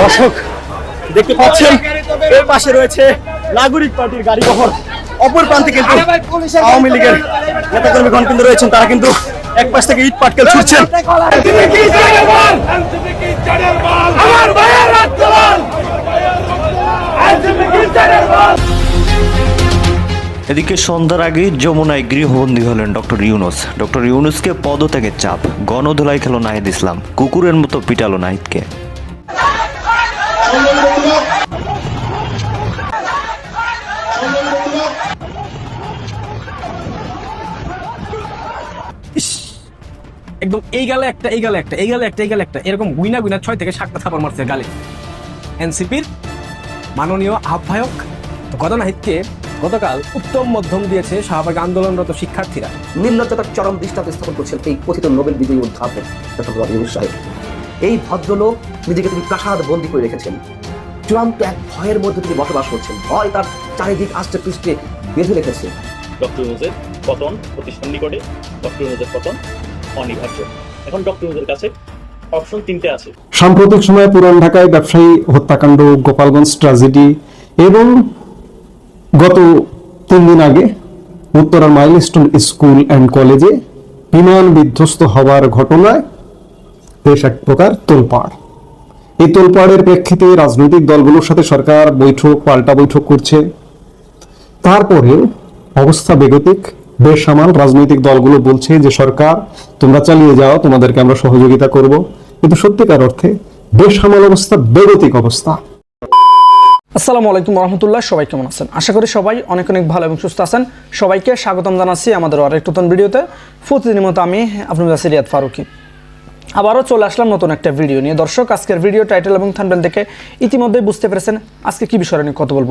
দর্শক, দেখতে পাচ্ছেন, এর পাশে রয়েছে নাগরিক পার্টির গাড়ি বহর অপর প্রান্তে কিন্তু আওয়ামী লীগের নেতাকর্মীগণ কিন্তু রয়েছেন, তারা কিন্তু এক পাশ থেকে ইট পাটকেল ছুটছেন। এদিকে সন্ধ্যার আগে যমুনায় গৃহবন্দী হলেন ডক্টর ইউনুস। ডক্টর ইউনুসকে পদত্যাগের চাপ, গণধোলাই খেল নাহিদ ইসলাম, কুকুরের মতো পিটালো নাহিদকে। একদম এই গালে একটা এই গালে একটা এই গালে একটা এই গালে একটা। এরকম গুইনা গুইনা ছয় থেকে সাতটা থাপড় মারছে গালে। এনসিপির মাননীয় আহ্বায়ক গদনাহিতকে গতকাল উত্তম মধ্যম দিয়েছে শাহবাগ আন্দোলনরত শিক্ষার্থীরা। নির্লজ্জতার চরম দৃষ্টান্ত স্থাপন করছেন এই কথিত নোবেল বিজয়ী অধ্যাপক ডক্টর সাহেব। এই ভদ্রলোক নিজেকে তিনি প্রাসাদ বন্দী করে রেখেছেন। চূড়ান্ত এক ভয়ের মধ্যে তিনি বসবাস করছেন। ভয় তার চারিদিক আষ্টে পৃষ্ঠে বেঁধে রেখেছে। ডক্টর ইউনুসের পতন অতি সন্নিকটে। ডক্টর ইউনুসের পতন অনিবার্য। এখন ডক্টর কাছে অপশন তিনটে আছে। সাম্প্রতিক সময়ে পুরান ঢাকায় ব্যবসায়ী হত্যাকাণ্ড, গোপালগঞ্জ ট্র্যাজেডি এবং গত তিন দিন আগে উত্তরার মাইলস্টোন স্কুল অ্যান্ড কলেজে বিমান বিধ্বস্ত হওয়ার ঘটনায় বেশ এক প্রকার তোলপাড়। এই তোলপাড়ের প্রেক্ষিতে রাজনৈতিক দলগুলোর সাথে সরকার বৈঠক, পাল্টা বৈঠক করছে। তারপরেও অবস্থা বেগতিক। বেসামাল রাজনৈতিক দলগুলো বলছে যে, সরকার, তোমরা চালিয়ে যাও, তোমাদেরকে আমরা সহযোগিতা করব। কিন্তু সত্যিকার অর্থে বেসামাল অবস্থা, বেগতিক অবস্থা। আসসালামু আলাইকুম রহমতুল্লাহ সবাই কেমন আছেন? আশা করি সবাই অনেক অনেক ভালো এবং সুস্থ আছেন। সবাইকে স্বাগতম জানাচ্ছি আমাদের আরেক নতুন ভিডিওতে। প্রতিদিনের মতো আমি আপনার কাছে রিয়াদ ফারুকি। আবারও চলে আসলাম নতুন একটা ভিডিও নিয়ে। দর্শক, আজকের ভিডিও টাইটেল এবং থানবেল দেখে ইতিমধ্যেই বুঝতে পেরেছেন আজকে কি বিষয় নিয়ে কথা বলব।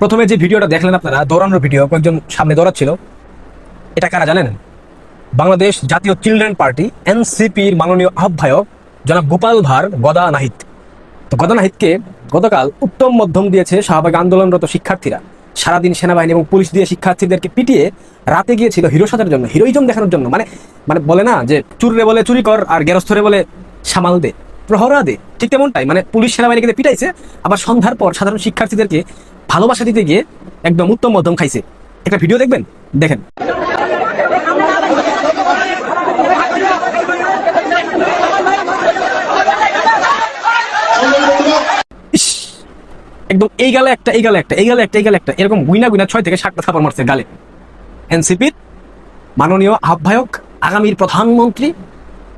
প্রথমে যে ভিডিওটা দেখলেন আপনারা, দৌড়ানোর ভিডিও, কয়েকজন সামনে দৌড়াচ্ছিল, এটা কারা জানেন? বাংলাদেশ জাতীয় চিলড্রেন পার্টি, এনসিপির মাননীয় আহ্বায়ক জনাব গোপাল ভার গদা নাহিদ তো গদা নাহিদকে গতকাল উত্তম মধ্যম দিয়েছে শাহবাগ আন্দোলনরত শিক্ষার্থীরা। সারাদিন সেনাবাহিনী এবং পুলিশ দিয়ে শিক্ষার্থীদেরকে পিটিয়ে রাতে গিয়েছিল হিরো সাজার জন্য, হিরোইজম দেখানোর জন্য। মানে মানে বলে না যে, চুররে বলে চুরি কর আর গেরস্থরে বলে সামাল দে। প্রহরা দে ঠিক তেমনটাই মানে পুলিশ সেনাবাহিনীকে পিটাইছে, আবার সন্ধ্যার পর সাধারণ শিক্ষার্থীদেরকে ভালোবাসা দিতে গিয়ে একদম উত্তম মধ্যম খাইছে। একটা ভিডিও দেখবেন? দেখেন। একদম এই গালে একটা, এই গালে একটা, এই গালে একটা, এই গালে একটা, এরকম গুইনা গুইনা ছয় থেকে সাতটা থাপড় মারছে গালে। এনসিপির মাননীয় আহ্বায়ক, আগামীর প্রধানমন্ত্রী,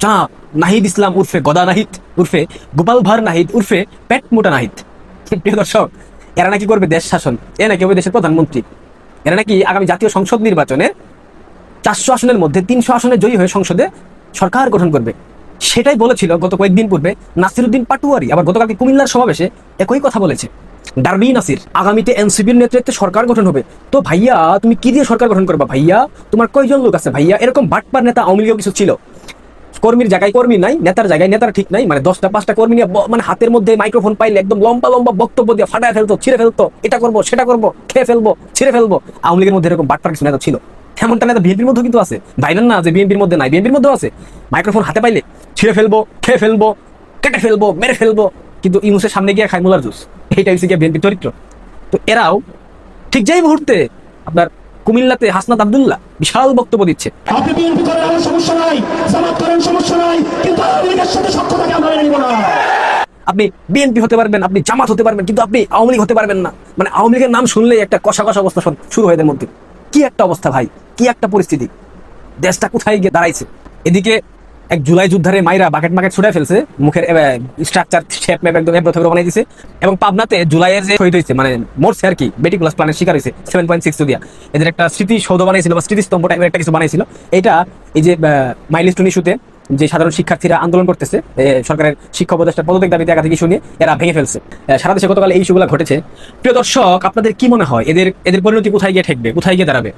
জনাব নাহিদ ইসলাম উর্ফে গদা নাহিদ উর্ফে গোপাল ভার নাহিদ উর্ফে পেট মোটা নাহিদ। প্রিয় দর্শক, এরা নাকি করবে দেশ শাসন এ নাকি হবে দেশের প্রধানমন্ত্রী। এরা নাকি আগামী জাতীয় সংসদ নির্বাচনে চারশো আসনের মধ্যে তিনশো আসনে জয়ী হয়ে সংসদে সরকার গঠন করবে। সেটাই বলেছিল গত কয়েকদিন পূর্বে নাসিরুদ্দিন পাটুয়ারি, আবার গতকালকে কুমিল্লার সমাবেশে একই কথা বলেছে। ডারবি নাসির, আগামীতে এনসিপির নেতৃত্বে সরকার গঠন হবে। তো ভাইয়া, তুমি কি দিয়ে সরকার গঠন করবা ভাইয়া? তোমার কয়জন লোক আছে ভাইয়া? এরকম বাটপার নেতা আওয়ামী লীগেও কিছু ছিল। কর্মীর জায়গায় কর্মী নাই, নেতার জায়গায় নেতার ঠিক নাই মানে দশটা, পাঁচটা কর্মী নিয়ে মানে হাতের মধ্যে মাইক্রোফোন পাইলে একদম লম্বা লম্বা বক্তব্য দিয়ে ফাটায় ফেলতো, ছিঁড়ে ফেলতো, এটা করব, সেটা করব, খেয়ে ফেলব, ছিঁড়ে ফেলব। আওয়ামী লীগের মধ্যে এরকম বাটপার কিছু নেতা ছিল। এমনটা নেতা বিএনপির মধ্যে কিন্তু আছে। ভাইলেন না যে বিএনপির মধ্যে নাই বিএনপির মধ্যেও আছে। মাইক্রোফোন হাতে পাইলে ছিঁড়ে ফেলব, খেয়ে ফেলব, কেটে ফেলব, মেরে ফেলব, কিন্তু ইউনুসের সামনে গিয়ে খাই মুলার জুস। এইটা হচ্ছে গিয়ে বিএনপির চরিত্র। তো এরাও ঠিক যেই মুহূর্তে আপনার কুমিল্লাতে হাসনাত আবদুল্লাহ বিশাল বক্তব্য দিচ্ছে। আপনি বিএনপি করেন আমার সমস্যা নাই জামাত করেন সমস্যা নাই কিন্তু আওয়ামী লীগের সাথে সক্ষতাকে আমরা মেনে নিব না। আপনি বিএনপি হতে পারবেন আপনি জামাত হতে পারবেন কিন্তু আপনি আওয়ামী লীগ হতে পারবেন না। মানে আওয়ামী লীগের নাম শুনলেই একটা কষা কষা অবস্থা শুরু- শুরু হয় এদের মধ্যে। কি একটা অবস্থা ভাই কি একটা পরিস্থিতি। দেশটা কোথায় গিয়ে দাঁড়াইছে? এদিকে এক জুলাই যুদ্ধারে মাইরা বাকেট মাকেট ছুটে ফেলছে। মুখের স্ট্রাকচার শেপ ম্যাপ একদম বানিয়ে দিছে। এবং পাবনাতে জুলাইয়ের যে শহীদ হয়েছে মানে মরছে আর কি বেটিকুলাস প্লানের শিকার হয়েছে সেভেন পয়েন্ট সিক্স দিয়া এদের একটা স্মৃতি সৌধ বানিয়েছিল বা স্মৃতিস্তম্ভ টাইপের একটা কিছু বানিয়েছিল এটা এই যে মাইলিস্টন ইস্যুতে যে সাধারণ শিক্ষার্থীরা আন্দোলন করতেছে সরকারের শিক্ষা উপদেষ্টার পদত্যাগ দাবিতে একাধিক ইস্যু নিয়ে এরা ভেঙে ফেলছে। সারা দেশে গতকাল এই ইস্যুগুলো ঘটেছে। প্রিয় দর্শক, আপনাদের কি মনে হয়? এদের এদের পরিণতি কোথায় গিয়ে ঠেকবে? কোথায় গিয়ে দাঁড়াবে?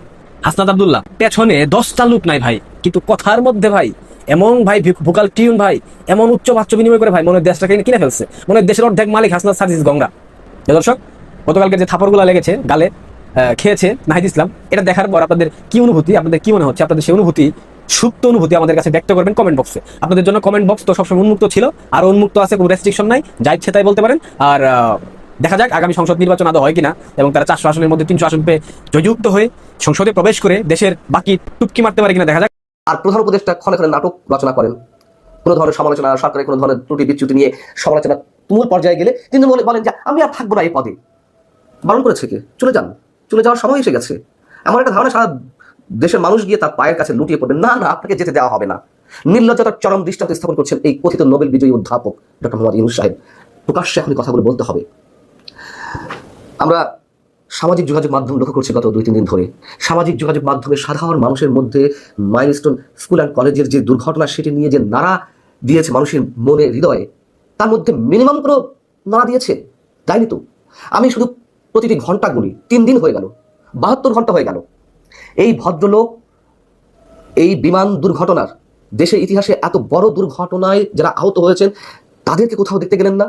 হাসনাত আবদুল্লাহ, পেছনে দশটা লোক নাই ভাই, কিন্তু কথার মধ্যে ভাই এমন ভাই ভোকাল টিউন ভাই, এমন উচ্চ বাচ্চ বিনিময় করে ভাই মনে দেশটাকে কিনে ফেলছে। মনে দেশের অর্ধেক মালিক হাসনাত সার্জিস গঙ্গা। দর্শক, গতকালকে যে থাপড়গুলো লেগেছে গালে খেয়েছে নাহিদ ইসলাম, এটা দেখার পর আপনাদের কি অনুভূতি, আপনাদের কি মনে হচ্ছে? আপনাদের সেই অনুভূতি, সুপ্ত অনুভূতি আমাদের কাছে ব্যক্ত করবেন কমেন্ট বক্সে আপনাদের জন্য কমেন্ট বক্স তো সবসময় উন্মুক্ত ছিল, আর উন্মুক্ত আছে, কোনো রেস্ট্রিকশন নাই, যা ইচ্ছে তাই বলতে পারেন। আর দেখা যাক আগামী সংসদ নির্বাচন আদৌ হয় কিনা, এবং তারা চারশো আসনের মধ্যে তিনশো আসন পেয়ে জয়যুক্ত হয়ে সংসদে প্রবেশ করে দেশের বাকি টুপকি মারতে পারে কিনা দেখা যাক। আর প্রধান উপদেষ্টা ক্ষণে ক্ষণে নাটক রচনা করেন। কোনো ধরনের সমালোচনা, সরকারের কোনো ধরনের ত্রুটি, বিচ্যুতি নিয়ে সমালোচনা তুমুল পর্যায়ে গেলে তিনি বলে- বলেন যে, আমি আর থাকব না এই পদে। বারণ করেছে কে? চলে যান। চলে যাওয়ার সময় এসে গেছে। আমার একটা ধারণা সারা দেশের মানুষ গিয়ে তার পায়ের কাছে লুটিয়ে পড়বে না না, আপনাকে যেতে দেওয়া হবে না। নির্লজ্জতার চরম দৃষ্টান্ত স্থাপন করছেন এই কথিত নোবেল বিজয়ী অধ্যাপক ডক্টর মোহাম্মদ ইউনুস সাহেব। প্রকাশ্যে এই কথাগুলো বলতে হবে। আমরা সামাজিক যোগাযোগ মাধ্যম লক্ষ্য করছি গত দুই তিন দিন ধরে। সামাজিক যোগাযোগ মাধ্যমে সাধারণ মানুষের মধ্যে মাইলস্টোন স্কুল অ্যান্ড কলেজের যে দুর্ঘটনা, সেটি নিয়ে যে নাড়া দিয়েছে মানুষের মনে হৃদয়ে, তার মধ্যে মিনিমাম কোনো নাড়া দিয়েছে? যায়নি তো। আমি শুধু প্রতিটি ঘণ্টা গুলি, তিন দিন হয়ে গেল, বাহাত্তর ঘণ্টা হয়ে গেল। এই ভদ্রলোক, এই বিমান দুর্ঘটনার, দেশের ইতিহাসে এত বড় দুর্ঘটনায় যারা আহত হয়েছেন, তাদেরকে কোথাও দেখতে গেলেন না?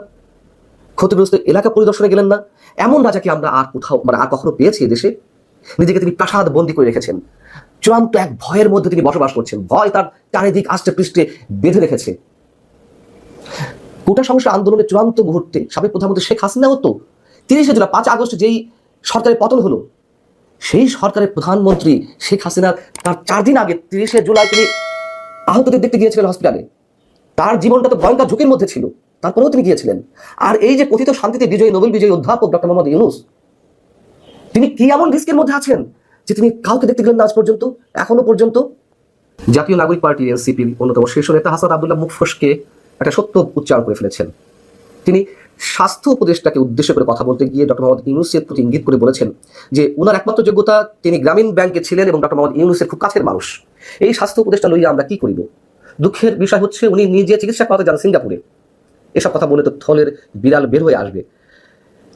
ক্ষতিগ্রস্ত এলাকা পরিদর্শনে গেলেন না। এমন রাজাকে আমরা আর কোথাও মানে আর কখনো পেয়েছি দেশে নিজেকে তিনি প্রাসাদ বন্দী করে রেখেছেন। চূড়ান্ত এক ভয়ের মধ্যে তিনি বসবাস করছেন। ভয় তার চারিদিক আষ্টে পৃষ্ঠে বেঁধে রেখেছে। কোটা সমস্যা আন্দোলনের চূড়ান্ত মুহূর্তে সাবেক প্রধানমন্ত্রী শেখ হাসিনাও তো তিরিশে জুলাই, পাঁচ আগস্ট যেই সরকারের পতন হলো, সেই সরকারের প্রধানমন্ত্রী শেখ হাসিনা তার চার দিন আগে তিরিশে জুলাই তিনি আহতদের দেখতে গিয়েছিলেন হসপিটালে তার জীবনটা তো ভয়ঙ্কর ঝুঁকির মধ্যে ছিল। তারপরেও তিনি গিয়েছিলেন। আর এই যে কথিত শান্তিতে বিজয়ী, নোবেল বিজয়ী অধ্যাপক ডক্টর মোহাম্মদ ইউনুস, তিনি কি এমন রিস্কের মধ্যে আছেন যে তিনি কাউকে দেখতে গেলেন না আজ পর্যন্ত, এখনও পর্যন্ত? জাতীয় নাগরিক পার্টি, এনসিপির অন্যতম শীর্ষ নেতা হাসান আবদুল্লাহ মুখফসকে একটা সত্য উচ্চারণ করে ফেলেছেন। তিনি স্বাস্থ্য উপদেষ্টাকে উদ্দেশ্য করে কথা বলতে গিয়ে ডক্টর মোহাম্মদ ইউনুসের প্রতি ইঙ্গিত করে বলেছেন যে ওনার একমাত্র যোগ্যতা তিনি গ্রামীণ ব্যাংকে ছিলেন এবং ডক্টর মোহাম্মদ ইউনুসের খুব কাছের মানুষ। এই স্বাস্থ্য উপদেষ্টা লইয়া আমরা কি করিব? দুঃখের বিষয় হচ্ছে উনি নিজে চিকিৎসা করাতে যান সিঙ্গাপুরে। এসব কথা বলে তো থলের বিড়াল বের হয়ে আসবে।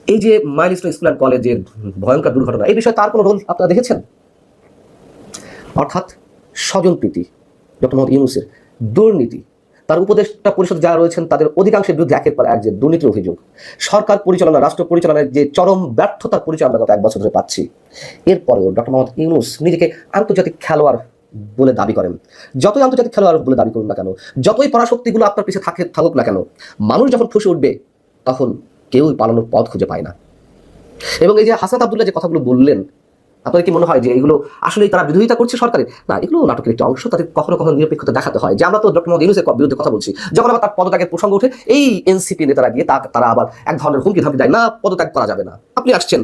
এই যে মাইলস্টোন স্কুল অ্যান্ড কলেজের ভয়ঙ্কর দুর্ঘটনা, এই বিষয়ে তার কোনো রোল আপনারা দেখেছেন? অর্থাৎ স্বজনপ্রীতি ডক্টর মোহাম্মদ ইউনুসের দুর্নীতি, তার উপদেষ্টা পরিষদ যারা রয়েছেন তাদের অধিকাংশের বিরুদ্ধে একের পর এক যে দুর্নীতির অভিযোগ, সরকার পরিচালনা, রাষ্ট্র পরিচালনার যে চরম ব্যর্থতার পরিচয় আমরা গত এক বছর ধরে পাচ্ছি। এরপরেও ডক্টর মোহাম্মদ ইউনুস নিজেকে আন্তর্জাতিক খেলোয়াড় বলে দাবি করেন। যতই আন্তর্জাতিক খেলোয়াড় বলে দাবি করুন না কেন, যতই পরাশক্তিগুলো আপনার পিছিয়ে থাকে, থাকুক না কেন, মানুষ যখন ফুসে উঠবে, তখন কেউই পালানোর পথ খুঁজে পায় না। এবং এই যে হাসান আবদুল্লাহ যে কথাগুলো বললেন, আপনাদের কি মনে হয় যে এগুলো আসলেই তারা বিরোধিতা করছে সরকারের? না, এগুলো নাটকের একটি অংশ, তাদের কখনো কখনো নিরপেক্ষতা দেখাতে হয়। যে আমরা তো ডক্টর মোহাম্মদ ইউনুসের বিরুদ্ধে কথা বলছি, যখন আবার তার পদত্যাগের প্রসঙ্গ ওঠে, এই এনসিপি নেতারা গিয়ে তা তারা আবার এক ধরনের হুমকি ধামকি দেয়, না, পদত্যাগ করা যাবে না। আপনি আসছেন,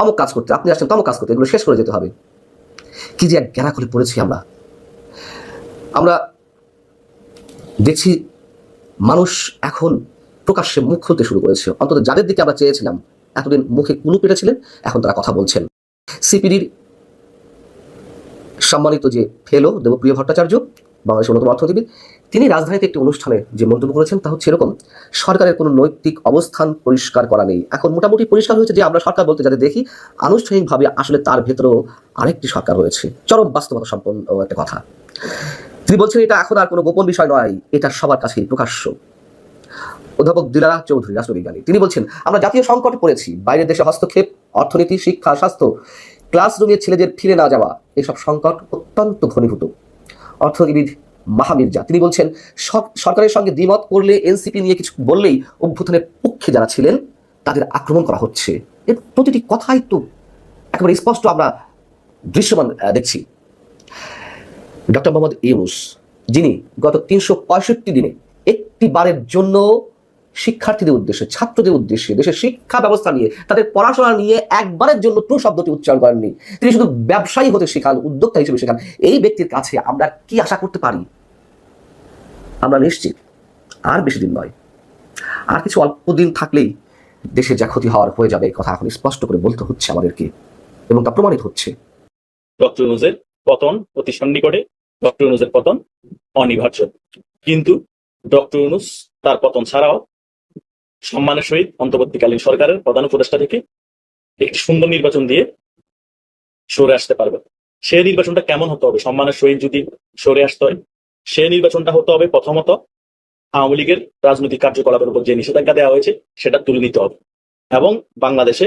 অমুক কাজ করতে, আপনি আসছেন, তমুক কাজ করতে, এগুলো শেষ করে যেতে হবে। কি যে এক গেরা করে পড়েছি আমরা। আমরা দেখছি মানুষ এখন প্রকাশ্যে মুখ খুলতে শুরু করেছে। অন্তত যাদের দিকে আমরা চেয়েছিলাম, এতদিন মুখে কুলু পেটেছিলেন, এখন তারা কথা বলছেন। সিপিডির সম্মানিত যে ফেলো দেবপ্রিয় ভট্টাচার্য, বাংলাদেশের অন্যতম অর্থনীতিবিদ তিনি রাজধানীতে একটি অনুষ্ঠানে যে মন্তব্য করেছেন তা হচ্ছে এরকম, সরকারের কোনো নৈতিক অবস্থান পরিষ্কার করা নেই। এখন মোটামুটি পরিষ্কার হয়েছে যে আমরা সরকার বলতে যাদের দেখি, আনুষ্ঠানিকভাবে আসলে তার ভেতরেও আরেকটি সরকার রয়েছে। চরম বাস্তবতা সম্পন্ন একটা কথা। তিনি বলছেন, এটা এখন আর কোনো গোপন বিষয় নয়, এটা সবার কাছেই প্রকাশ্য। অধ্যাপক দিলারা চৌধুরী, রাষ্ট্রবিজ্ঞানী, তিনি বলছেন, আমরা জাতীয় সংকটে পড়েছি, বাইরের দেশে হস্তক্ষেপ, অর্থনীতি, শিক্ষা, স্বাস্থ্য ক্লাসরুমের ছেলেদের ফিরে না যাওয়া, এসব সংকট অত্যন্ত ঘনীভূত। অর্থনীতিবিদ মাহামির্জা তিনি বলছেন সরকারের সঙ্গে দ্বিমত করলে এনসিপি নিয়ে কিছু বললেই অভ্যুত্থানের পক্ষে যারা ছিলেন, তাদের আক্রমণ করা হচ্ছে। এর প্রতিটি কথাই তো একেবারে স্পষ্ট আমরা দৃশ্যমান দেখছি। ডক্টর মোহাম্মদ ইউনুস, যিনি গত তিনশো পঁয়ষট্টি দিনে একটি বারের জন্য শিক্ষার্থীদের উদ্দেশ্যে, ছাত্রদের উদ্দেশ্যে, দেশের শিক্ষা ব্যবস্থা নিয়ে, তাদের পড়াশোনা নিয়ে একবারের জন্য ট্রু শব্দটি উচ্চারণ করেননি। তিনি শুধু ব্যবসায়ী হতে শেখান, উদ্যোক্তা হিসেবে শেখান। এই ব্যক্তির কাছে আমরা কি আশা করতে পারি? আমরা নিশ্চিত, আর বেশি দিন নয়। আর কিছু অল্প দিন থাকলেই দেশে যা ক্ষতি হওয়ার হয়ে যাবে, এই কথা এখন স্পষ্ট করে বলতে হচ্ছে আমাদেরকে, এবং তা প্রমাণিত হচ্ছে। ডক্টর ইউনুসের পতন অতি সন্নিকটে ডক্টর ইউনুসের পতন অনিবার্য। কিন্তু ডক্টর ইউনুস তার পতন ছাড়াও সম্মানের সহিত অন্তর্বর্তীকালীন সরকারের প্রধান উপদেষ্টা থেকে একটি সুন্দর নির্বাচন দিয়ে সরে আসতে পারবে। সে নির্বাচনটা কেমন হতে হবে? সম্মানের সহিত যদি সরে আসতে হয়, সে নির্বাচনটা হতে হবে প্রথমত আওয়ামী লীগের রাজনৈতিক কার্যকলাপের উপর যে নিষেধাজ্ঞা দেওয়া হয়েছে, সেটা তুলে নিতে হবে এবং বাংলাদেশে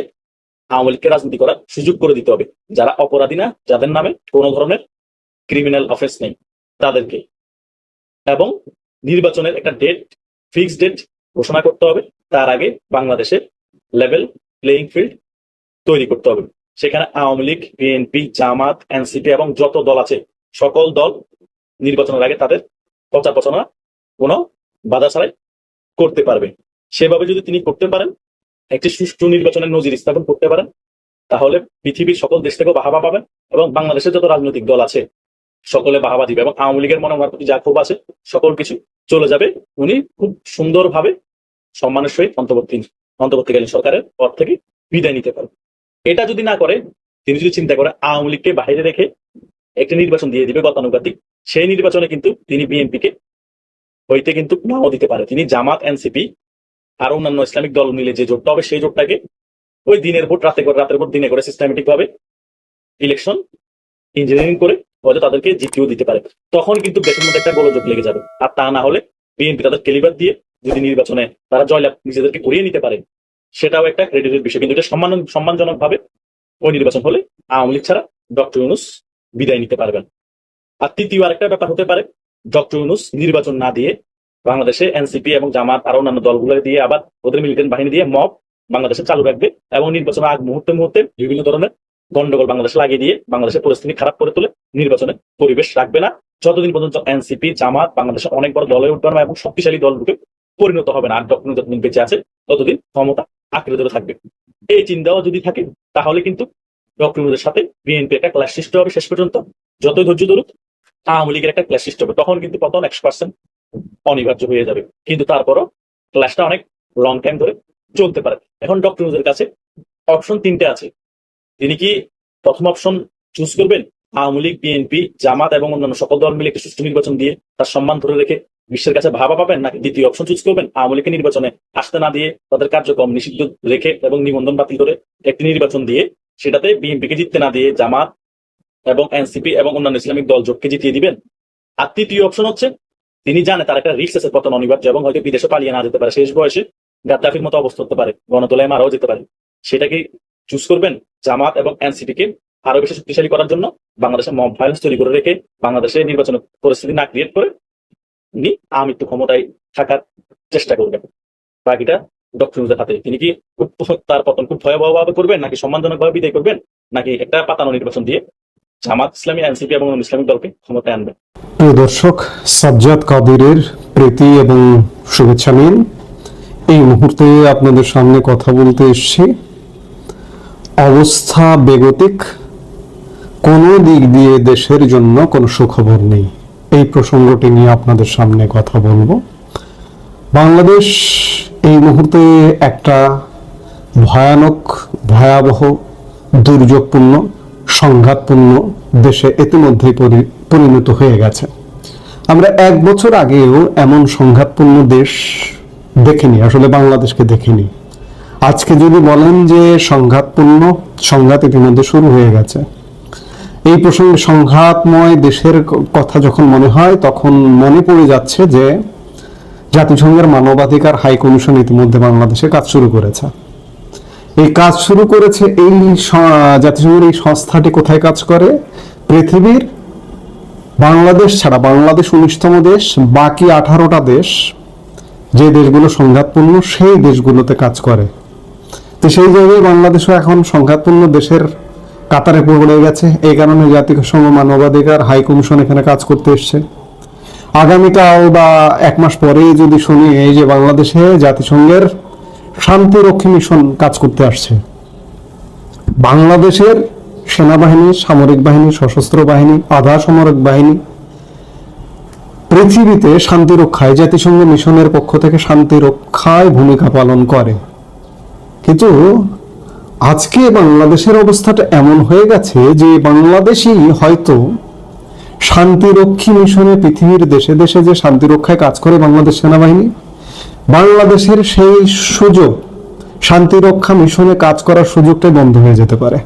আওয়ামী লীগকে রাজনীতি করার সুযোগ করে দিতে হবে। যারা অপরাধী না, যাদের নামে কোনো ধরনের ক্রিমিনাল অফেন্স নেই, তাদেরকে। এবং নির্বাচনের একটা ডেট ফিক্সড ডেট ঘোষণা করতে হবে। তার আগে বাংলাদেশে লেভেল প্লেইং ফিল্ড তৈরি করতে হবে। সেখানে আওয়ামী লীগ, বিএনপি, জামাত, এনসিপি এবং যত দল আছে, সকল দল নির্বাচনের আগে তাদের প্রচার প্রচারণা কোনো বাধা ছাড়াই করতে পারবে। সেভাবে যদি তিনি করতে পারেন, একটি সুষ্ঠু নির্বাচনের নজির স্থাপন করতে পারেন, তাহলে পৃথিবীর সকল দেশ থেকেও বাহাবা পাবেন এবং বাংলাদেশের যত রাজনৈতিক দল আছে সকলে বাহাবা দিবে। এবং আওয়ামী লীগের মনে ওনার প্রতি যা ক্ষোভ আছে, সকল কিছু চলে যাবে। উনি খুব সুন্দরভাবে সম্মানের সহিত অন্তর্বর্তী অন্তর্বর্তীকালীন সরকারের পর থেকে বিদায় নিতে পারবে। এটা যদি না করে, তিনি যদি চিন্তা করে আওয়ামী লীগকে বাইরে রেখে একটি নির্বাচন দিয়ে দিবে গতানুগতিক, সেই নির্বাচনে কিন্তু তিনি বিএনপিকে হইতে কিন্তু নাও দিতে পারে। তিনি জামাত, এনসিপি আর অন্যান্য ইসলামিক দল মিলে যে জোটটা হবে, সেই জোটটাকে ওই দিনের ভোট রাতে করে রাতের ভোট দিনে করে সিস্টেমেটিক ভাবে ইলেকশন ইঞ্জিনিয়ারিং করে হয়তো তাদেরকে জিতিয়েও দিতে পারে। তখন কিন্তু দেশের মধ্যে একটা গোলযোগ লেগে যাবে। আর তা না হলে বিএনপি তাদের কেলিবার দিয়ে যদি নির্বাচনে তারা জয়লাভ নিজেদেরকে করিয়ে নিতে পারে, সেটাও একটা ক্রেডিটের বিষয়। কিন্তু এটা সম্মান সম্মানজনক ভাবে ওই নির্বাচন হলে আওয়ামী লীগ ছাড়া ডক্টর ইউনুস বিদায় নিতে পারবেন আর তৃতীয় আরেকটা ব্যাপার হতে পারে, ডক্টর ইউনুস নির্বাচন না দিয়ে বাংলাদেশে এনসিপি এবং জামাত আর অন্যান্য দলগুলো দিয়ে আবার ওদের মিলিটেন্ট বাহিনী দিয়ে মব বাংলাদেশে চালু রাখবে এবং নির্বাচনের আগ মুহূর্তে মুহূর্তে বিভিন্ন ধরনের গন্ডগোল বাংলাদেশে লাগিয়ে দিয়ে বাংলাদেশের পরিস্থিতি খারাপ করে তোলে। নির্বাচনের পরিবেশ রাখবে না। যতদিন পর্যন্ত এনসিপি, জামাত বাংলাদেশে অনেক বড় দলে উঠবে না এবং শক্তিশালী দল রূপে পরিণত হবে না আর ইউনূস যতদিন বেঁচে আছে, ততদিন ক্ষমতা আঁকড়ে ধরে থাকবে। এই চিন্তাও যদি থাকে, তাহলে কিন্তু ডক্টর সাথে বিএনপি একটা ক্লাস সৃষ্টি হবে শেষ পর্যন্ত। যতই ধৈর্য ধরুক, আওয়ামী লীগের একটা ক্লাস সৃষ্টি হবে, তখন কিন্তু পতন একশো পার্সেন্ট অনিবার্য হয়ে যাবে। কিন্তু তারপরও ক্লাসটা অনেক লং টাইম ধরে চলতে পারে। এখন ডক্টর কাছে অপশন তিনটে আছে। তিনি কি প্রথম অপশন চুজ করবেন? আওয়ামী লীগ বিএনপি জামাত এবং অন্যান্য সকল দল মিলে একটি সুষ্ঠু নির্বাচন দিয়ে তার সম্মান ধরে রেখে বিশ্বের কাছে ভাবা পাবেন নাকি দ্বিতীয় অপশন চুজ করবেন? আওয়ামী লীগকে নির্বাচনে আসতে না দিয়ে তাদের কার্যক্রম নিষিদ্ধ রেখে এবং নিবন্ধন বাতিল করে একটি নির্বাচন দিয়ে সেটাতে বিএনপিকে জিততে না দিয়ে জামাত এবং এনসিপি এবং অন্যান্য ইসলামিক দল জোটকে জিতিয়ে দিবেন। আর তৃতীয় অপশন হচ্ছে, তিনি জানে তার একটা রিক্স আছে পতন অনিবার্য এবং হয়তো বিদেশে পালিয়ে না যেতে পারে। শেষ বয়সে গাদ্দাফির মতো অবস্থা হতে পারে। গণতলায় মারাও যেতে পারে। সেটা কি চুজ করবেন? জামাত এবং এনসিপি কে আরও বেশি শক্তিশালী করার জন্য বাংলাদেশে মব ভায়োলেন্স তৈরি করে রেখে বাংলাদেশে নির্বাচনের পরিস্থিতি না ক্রিয়েট করে উনি আমৃত্যু ক্ষমতায় থাকার চেষ্টা করবেন বাকিটা ডক্টর হাতে। তিনি কি তার পতন খুব ভয়াবহভাবে করবেন, নাকি সম্মানজনকভাবে বিদায় করবেন, নাকি একটা পাতানো নির্বাচন দিয়ে জামাত ইসলামী, এনসিপি এবং ইসলামিক দলকে ক্ষমতায় আনবেন? প্রিয় দর্শক, সাজ্জাদ কাদিরের প্রীতি এবং শুভেচ্ছা নিন। এই মুহূর্তে আপনাদের সামনে কথা বলতে এসেছি। অবস্থা বেগতিক। কোনো দিক দিয়ে দেশের জন্য কোনো সুখবর নেই। এই প্রসঙ্গটি নিয়ে আপনাদের সামনে কথা বলব। বাংলাদেশ এই মুহূর্তে একটা ভয়ানক, ভয়াবহ, দুর্যোগপূর্ণ, সংঘাতপূর্ণ দেশে ইতিমধ্যেই পরি- পরিণত হয়ে গেছে। আমরা এক বছর আগেও এমন সংঘাতপূর্ণ দেশ দেখিনি, আসলে বাংলাদেশকে দেখিনি। আজকে যদি বলেন যে সংঘাতপূর্ণ, সংঘাত ইতিমধ্যে শুরু হয়ে গেছে। এই প্রসঙ্গে সংঘাতময় দেশের কথা যখন মনে হয়, তখন মনে পড়ে যাচ্ছে যে জাতিসংঘের মানবাধিকার হাই কমিশন ইতিমধ্যে বাংলাদেশে কাজ শুরু করেছে। এই কাজ শুরু করেছে এই জাতিসংঘের এই সংস্থাটি কোথায় কাজ করে? পৃথিবীর বাংলাদেশ ছাড়া বাংলাদেশ উনিশতম দেশ, বাকি আঠারোটা দেশ যে দেশগুলো সংঘাতপূর্ণ সেই দেশগুলোতে কাজ করে। তো সেই জায়গায় বাংলাদেশও এখন সংঘাতপূর্ণ দেশের কাতারে পড়ে গেছে। এই কারণে জাতিসংঘ মানবাধিকার হাই কমিশন এখানে কাজ করতে এসছে। আগামীকাল বা এক মাস পরেই যদি শুনি এই যে বাংলাদেশে জাতিসংঘের শান্তিরক্ষী মিশন কাজ করতে আসছে। বাংলাদেশের সেনাবাহিনী, সামরিক বাহিনী, সশস্ত্র বাহিনী, আধা সামরিক বাহিনী পৃথিবীতে শান্তি রক্ষায়, জাতিসংঘ মিশনের পক্ষ থেকে শান্তি রক্ষায় ভূমিকা পালন করে। কিন্তু আজকে বাংলাদেশের অবস্থাটা এমন হয়ে গেছে যে বাংলাদেশই হয়তো শান্তিরক্ষী মিশনে পৃথিবীর দেশে দেশে যে শান্তি রক্ষায় কাজ করে বাংলাদেশ সেনাবাহিনী, বাংলাদেশের সেই সুযোগ, শান্তিরক্ষা মিশনে কাজ করার সুযোগটাই বন্ধ হয়ে যেতে পারে।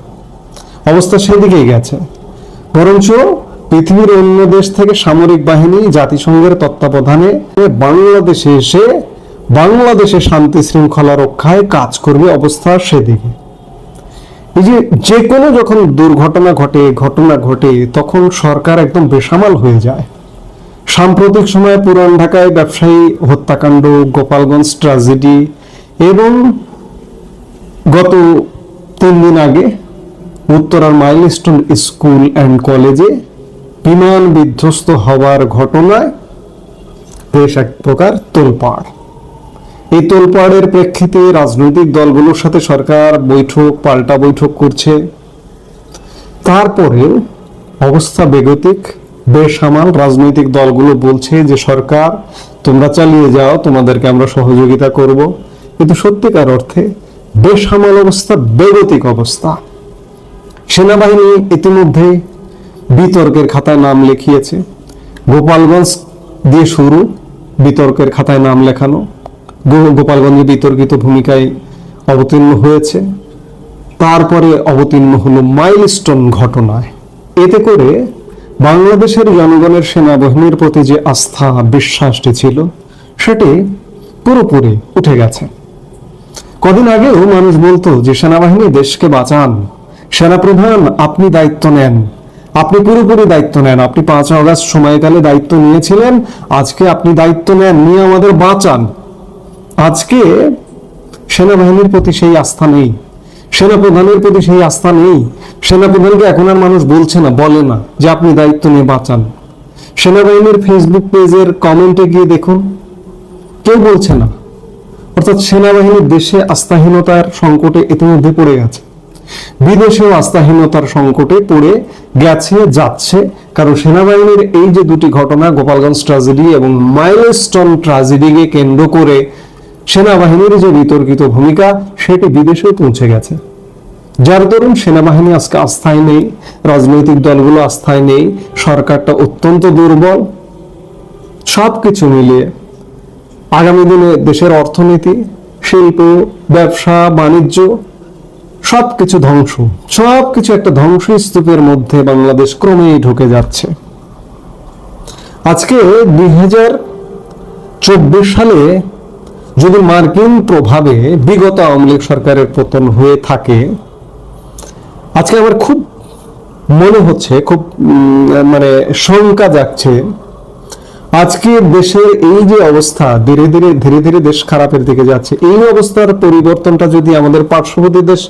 অবস্থা সেদিকেই গেছে। বরঞ্চ পৃথিবীর অন্য দেশ থেকে সামরিক বাহিনী, জাতিসংঘের তত্ত্বাবধানে বাংলাদেশে এসে বাংলাদেশে শান্তি শৃঙ্খলা রক্ষায় কাজ করবে অবস্থা সেদিকে। এই যে যে কোনো যখন দুর্ঘটনা ঘটে, ঘটনা ঘটে, তখন সরকার একদম বেসামাল হয়ে যায়। সাম্প্রতিক সময়ে পুরান ঢাকায় ব্যবসায়ী হত্যাকাণ্ড, গোপালগঞ্জ ট্রাজেডি এবং গত তিন দিন আগে উত্তরার মাইলস্টোন স্কুল অ্যান্ড কলেজে বিমান বিধ্বস্ত হওয়ার ঘটনায় দেশ এক প্রকার তোলপাড়। এই তোলপাড়ের প্রেক্ষিতে রাজনৈতিক দলগুলোর সাথে সরকার বৈঠক, পাল্টা বৈঠক করছে। তারপরে অবস্থা বেগতিক। বেসামাল রাজনৈতিক দলগুলো বলছে যে, সরকার, তোমরা চালিয়ে যাও, তোমাদেরকে আমরা সহযোগিতা করব। কিন্তু সত্যিকার অর্থে বেসামাল অবস্থা, বেগতিক অবস্থা। সেনাবাহিনী ইতিমধ্যে বিতর্কের খাতায় নাম লিখিয়েছে। গোপালগঞ্জ দিয়ে শুরু বিতর্কের খাতায় নাম লেখানো। গোপালগঞ্জে বিতর্কিত ভূমিকায় অবতীর্ণ হয়েছে। তারপরে অবতীর্ণ হলো মাইলস্টোন ঘটনায়। এতে করে বাংলাদেশের জনগণের সেনাবাহিনীর প্রতি যে আস্থা, বিশ্বাসটি ছিল, সেটি পুরোপুরি উঠে গেছে। কদিন আগেও মানুষ বলতো যে, সেনাবাহিনী দেশকে বাঁচান। সেনাপ্রধান, আপনি দায়িত্ব নেন। আপনি পুরোপুরি দায়িত্ব নেন। আপনি পাঁচ আগস্ট সময়কালে দায়িত্ব নিয়েছিলেন। আজকে আপনি দায়িত্ব নেন নিয়ে আমাদের বাঁচান। আজকে সেনাবাহিনীর প্রতি সেই আস্থা নেই। সেনাপ্রধানের প্রতি সেই আস্থা নেই। সেনাপ্রধানকে এখন আর মানুষ বলছে না, বলে না যে আপনি দায়িত্ব নিয়ে বাঁচান। সেনাবাহিনীর ফেসবুক পেজের কমেন্টে গিয়ে দেখুন। কেউ বলছে না। অর্থাৎ সেনাবাহিনী দেশে আস্থাহীনতার সংকটে ইতিমধ্যে পড়ে গেছে। বিদেশেও আস্থাহীনতার সংকটে পড়ে গেছে, যাচ্ছে। কারণ সেনাবাহিনীর এই যে দুটি ঘটনা, গোপালগঞ্জ ট্রাজেডি এবং মাইলস্টোন ট্রাজেডিকে কেন্দ্র করে সেনাবাহিনীর যে বিতর্কিত ভূমিকা, সেটি বিদেশেও পৌঁছে গেছে। যার দরুন সেনাবাহিনী আজকে আস্থায় নেই, রাজনৈতিক দলগুলো আস্থায় নেই, সরকারটা অত্যন্ত দুর্বল। সবকিছু মিলিয়ে আগামী দিনে দেশের অর্থনীতি, শিল্প, ব্যবসা, বাণিজ্য, সবকিছু ধ্বংস। সবকিছু একটা ধ্বংস স্তূপের মধ্যে বাংলাদেশ ক্রমেই ঢুকে যাচ্ছে। আজকে দুই হাজার চব্বিশ সালে যদি মার্কিন প্রভাবে বিগত আওয়ামী লীগ সরকারের পতন হয়ে থাকে, আজকে আমার খুব মনে হচ্ছে, খুব মানে শঙ্কা যাচ্ছে আজকে দেশের এই যে অবস্থা, ধীরে ধীরে ধীরে ধীরে দেশ খারাপের দিকে যাচ্ছে। এই অবস্থার পরিবর্তনটা যদি আমাদের পার্শ্ববর্তী দেশ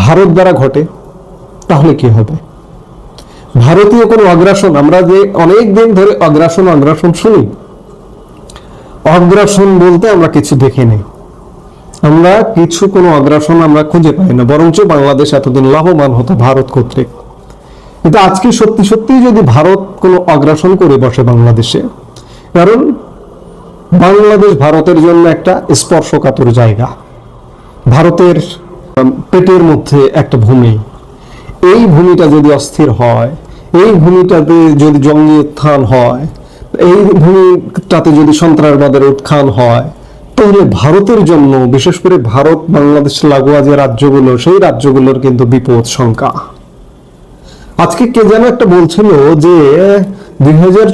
ভারত দ্বারা ঘটে, তাহলে কি হবে? ভারতীয় কোনো অগ্রাসন, আমরা যে অনেক দিন ধরে অগ্রাসন অগ্রাসন শুনি অগ্রাসন বলতে আমরা কিছু দেখি নেই। আমরা কিছু কোনো অগ্রাসন আমরা খুঁজে পাই না, বরঞ্চ বাংলাদেশ এতদিন লাভবান হতো ভারত কর্তৃক। কিন্তু আজকে সত্যি সত্যি যদি ভারত কোনো অগ্রাসন করে বসে বাংলাদেশে, কারণ বাংলাদেশ ভারতের জন্য একটা স্পর্শকাতর জায়গা। ভারতের পেটের মধ্যে একটা ভূমি। এই ভূমিটা যদি অস্থির হয়, এই ভূমিটাতে যদি জঙ্গি উত্থান হয় এই ভূমিটাতে যদি সন্ত্রাসবাদের উত্থান হয়, তাহলে ভারতের জন্য, বিশেষ করে ভারত, বাংলাদেশ, লাগোয়া যে রাজ্যগুলো, সেই রাজ্যগুলোর কিন্তু বিপদ সংখ্যা আজকে কে যেন একটা বলছিল যে, দুই হাজার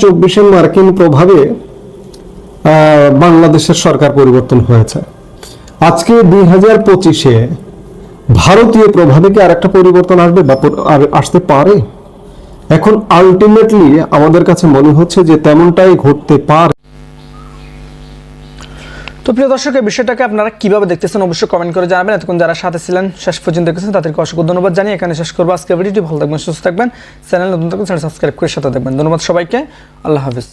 মার্কিন প্রভাবে বাংলাদেশের সরকার পরিবর্তন হয়েছে। আজকে দুই হাজার পঁচিশে ভারতীয় প্রভাবে কি আর একটা পরিবর্তন আসবে বা আসতে পারে? এখন আলটিমেটলি আমাদের কাছে মনে হচ্ছে যে তেমনটাই ঘটতে পারে। তো প্রিয় দর্শক, এই বিষয়টাকে আপনারা কীভাবে দেখতেছেন অবশ্যই কমেন্ট করে জানাবেন। এতক্ষণ যারা সাথে ছিলেন, শেষ পর্যন্ত দেখেছেন, তাদেরকে অসংখ্য ধন্যবাদ জানিয়ে এখানে শেষ করব আজকে ভিডিওটি। ভালো থাকবেন, সুস্থ থাকবেন। চ্যানেল নতুন থাকবেন চ্যানেল সাবস্ক্রাইব করে সাথে থাকবেন। ধন্যবাদ সবাইকে। আল্লাহ হাফিজ।